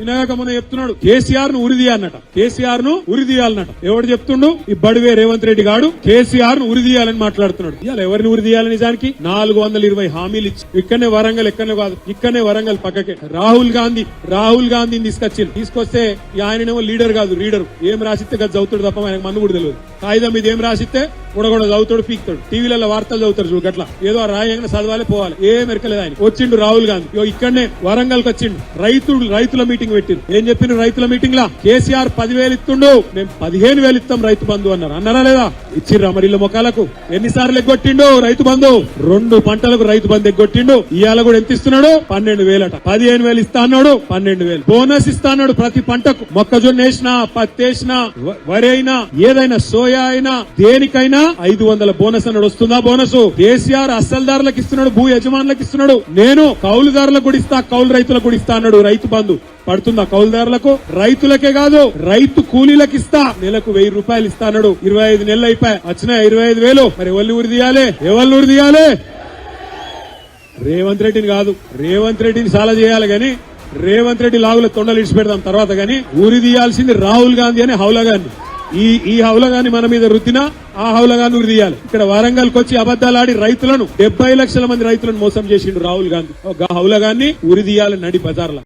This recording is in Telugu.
వినాయక మొన్న చెప్తున్నాడు. కేసీఆర్ను ఉరిది కేసీఆర్ను ఉరిదీయాలన్నట. ఎవడు చెప్తుండు? ఈ బడివే రేవంత్ రెడ్డి గాడు కేసీఆర్ను ఉరిదీయాలని మాట్లాడుతున్నాడు. ఇవాళ ఎవరిని ఉరిదీయాలని నిజానికి? నాలుగు వందల ఇరవై హామీలు ఇచ్చి ఇక్కడనే వరంగల్ ఎక్కడనే కాదు ఇక్కడనే వరంగల్ పక్కకే. రాహుల్ గాంధీ రాహుల్ గాంధీని తీసుకొచ్చింది తీసుకొస్తే ఈ లీడర్ కాదు రీడర్. ఏం రాసిస్తే గది చదువుతాడు తప్ప ఆయనకు మన్ను కూడా తెలియదు. కాగితం మీద ఏం రాసిస్తే కూడా చదువుతాడు పీక్తాడు. టీవీలలో వార్తలు చదువుతాడు చూడు గట్ల. ఏదో రాయంగా చదవాలి పోవాలి. ఏం ఎరకలేదు ఆయన. వచ్చిండు రాహుల్ గాంధీ. ఇక్కడనే వరంగల్ వచ్చిండు. రైతులు రైతుల మీటింగ్ పెట్టిండు ఏం చెప్పిన రైతుల మీటింగ్ లా కేసీఆర్ పదివేలు ఇస్తుండు మేము పదిహేను వేలు ఇస్తాం రైతు బంధు అన్నారు. అన్నారా లేదా? ఇచ్చిర్రా మరి ఇళ్ళ మొక్కలకు. ఎన్నిసార్లు ఎగ్గొట్టిండు రైతు బంధు? రెండు పంటలకు రైతు బంధు ఎగ్గొట్టిండు. ఇవాళ కూడా ఎంత ఇస్తున్నాడు? పన్నెండు వేలట. పదిహేను వేలు ఇస్తా అన్నాడు పన్నెండు వేలు. బోనస్ ఇస్తా అన్నాడు ప్రతి పంటకు. మొక్కజొన్న వేసినా పత్తి వేసినా వ- వరి అయినా ఏదైనా సోయా అయినా దేనికైనా ఐదు వందల బోనస్ అన్నాడు. వస్తుందా బోనస్? కేసీఆర్ అస్సల్దారులకు ఇస్తున్నాడు భూ యజమానులకు ఇస్తున్నాడు. నేను కౌలుదారులకు కూడా ఇస్తా కౌలు రైతులకు కూడా ఇస్తా అన్నాడు రైతు బంధు. పడుతుందా కౌలుదారులకు రైతులకే కాదు రైతు కూలీలకు ఇస్తా. నెలకు వెయ్యి రూపాయలు ఇస్తా ఇరవై ఐదు నెలలు అయిపోయి వచ్చిన ఇరవై ఐదు వేలు. మరి ఎవరిని ఉరి తీయాలి? ఎవరిని ఉరి తీయాలి? రేవంత్ రెడ్డిని కాదు. రేవంత్ రెడ్డిని చాలా చేయాలి కానీ రేవంత్ రెడ్డి లాగుల తొండలు ఇడిచిపెడదాం తర్వాత కానీ ఊరి తీయాల్సింది రాహుల్ గాంధీ అని హౌలా గాంధీ. ఈ ఈ హౌలగాన్ని మన మీద రుద్దినా ఆ హౌలగాన్ని గాని తీయాలి. ఇక్కడ వరంగల్కి వచ్చి అబద్దాలు ఆడి రైతులను డెబ్బై లక్షల మంది రైతులను మోసం చేసిండు రాహుల్ గాంధీ. ఒక హౌలగాన్ని ఉరి తీయాలి నడి బజార్ల